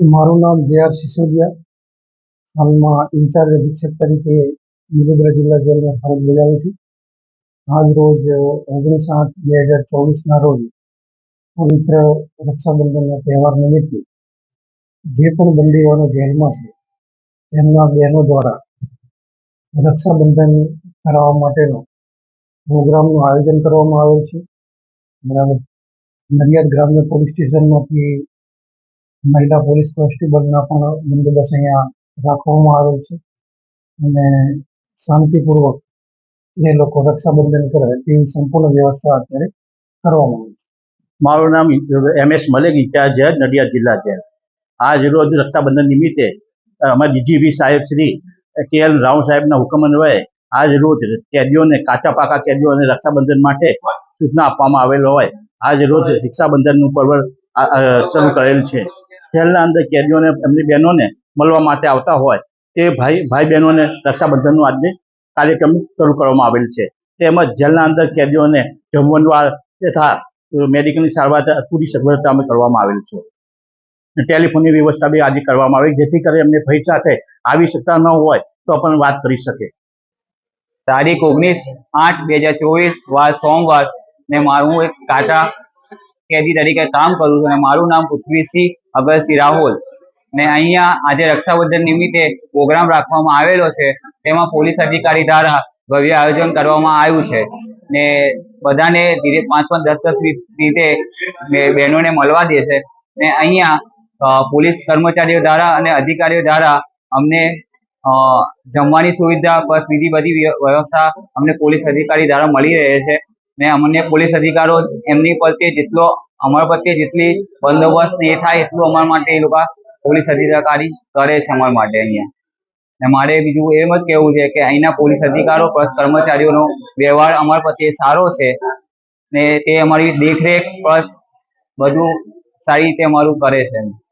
મારું નામ જે આર સિસોદિયા. હાલમાં ઇન્ચાર્જ અધિક્ષક તરીકે વડોદરા જિલ્લા જેલમાં ફરજ બજાવું છું. આજ રોજ ઓગણીસ આઠ બે હજાર ચોવીસના રોજ પવિત્ર રક્ષાબંધનના તહેવાર નિમિત્તે જે પણ બંદીવાનો જેલમાં છે એમના બહેનો દ્વારા રક્ષાબંધન કરાવવા માટેનો પ્રોગ્રામનું આયોજન કરવામાં આવેલ છે. બરાબર. નડિયાદ ગ્રામ્ય પોલીસ સ્ટેશનમાંથી મહિલા પોલીસ કોન્સ્ટેબલના પણ બંદોબસ્ત અહીંયા રાખવામાં આવેલ છે. અને શાંતિપૂર્વક એ લોકો રક્ષાબંધન કરે તેવી સંપૂર્ણ વ્યવસ્થા અત્યારે કરવામાં આવી છે. મારું નામ M S Malek incharge jail Nadiad જિલ્લા જેલ આજ રોજ રક્ષાબંધન નિમિત્તે અમારા ડીજીપી સાહેબ શ્રી કે એલ રાવ સાહેબના હુકમ અન્વયે આજ રોજ કેદીઓને કાચા પાકા કેદીઓને રક્ષાબંધન માટે સૂચના આપવામાં આવેલો હોય. આજ રોજ રક્ષાબંધનનું પર્વ શરૂ કરેલ છે. જેલના અંદર કેદીઓને, એમની બહેનોને મળવા માટે આવતા હોય તે ભાઈ ભાઈ બહેનોને રક્ષાબંધનનું આજે કાર્યક્રમ શરૂ કરવામાં આવેલ છે. તેમજ જેલના અંદર કેદીઓને જમવાનું તથા મેડિકલની સારવાર પૂરી સગવડતા અમે કરવામાં આવેલ છે. ટેલિફોનની વ્યવસ્થા બી આજે કરવામાં આવી, જેથી કરી એમને ભય સાથે આવી શકતા ન હોય તો પણ વાત કરી શકે. તારીખ ઓગણીસ આઠ બે હજાર ચોવીસ વાર સોમવાર ને મારું એક કાચા કેદી તરીકે કામ કરું છું અને મારું નામ પૃથ્વીસિંહ અગરસિંહ રાહુલ. ને અહીંયા આજે રક્ષાબંધન નિમિત્તે પ્રોગ્રામ રાખવામાં આવેલો છે. તેમાં પોલીસ અધિકારી દ્વારા ભવ્ય આયોજન કરવામાં આવ્યું છે. ને બધાને ધીરે પાંચ પાંચ દસ દસ રીતે બહેનોને મળવા દેશે ને અહીંયા પોલીસ કર્મચારીઓ દ્વારા અને અધિકારીઓ દ્વારા અમને જમવાની સુવિધા, બસ, બીજી બધી વ્યવસ્થા અમને પોલીસ અધિકારી દ્વારા મળી રહે છે. ને અમને પોલીસ અધિકારો એમની પ્રત્યે જેટલો, અમારા પ્રત્યે જેટલી બંદોબસ્ત એ થાય એટલું અમારા માટે એ લોકો પોલીસ અધિકારી કરે છે અમારા માટે અહીંયા. ને મારે બીજું એમ જ કહેવું છે કે અહીંના પોલીસ અધિકારો પ્લસ કર્મચારીઓનો વ્યવહાર અમારા પ્રત્યે સારો છે ને તે અમારી દેખરેખ પ્લસ બધું સારી રીતે અમારું કરે છે